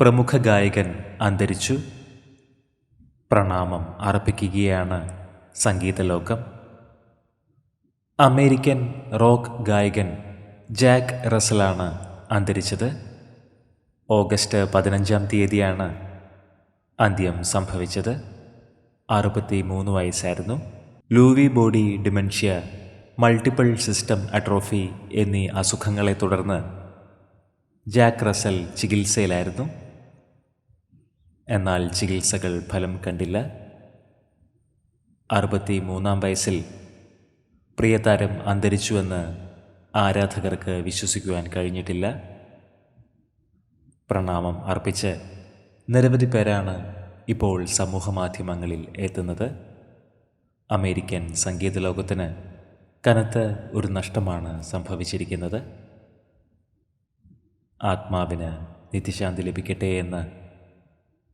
പ്രമുഖ ഗായകൻ അന്തരിച്ചു. പ്രണാമം അർപ്പിക്കുകയാണ് സംഗീതലോകം. അമേരിക്കൻ റോക്ക് ഗായകൻ ജാക്ക് റസലാണ് അന്തരിച്ചത്. ഓഗസ്റ്റ് പതിനഞ്ചാം തീയതിയാണ് അന്ത്യം സംഭവിച്ചത്. അറുപത്തി മൂന്ന് വയസ്സായിരുന്നു. Lewy body dementia multiple system atrophy എന്നീ അസുഖങ്ങളെ തുടർന്ന് ജാക്ക് റസൽ ചികിത്സയിലായിരുന്നു. എന്നാൽ ചികിത്സകൾ ഫലം കണ്ടില്ല. അറുപത്തി മൂന്നാം വയസ്സിൽ പ്രിയതാരം അന്തരിച്ചുവെന്ന് ആരാധകർക്ക് വിശ്വസിക്കുവാൻ കഴിഞ്ഞിട്ടില്ല. പ്രണാമം അർപ്പിച്ച് നിരവധി പേരാണ് ഇപ്പോൾ സമൂഹമാധ്യമങ്ങളിൽ എത്തുന്നത്. അമേരിക്കൻ സംഗീത ലോകത്തിന് കനത്ത ഒരു നഷ്ടമാണ് സംഭവിച്ചിരിക്കുന്നത്. ആത്മാവിന് നിത്യശാന്തി ലഭിക്കട്ടെ എന്ന്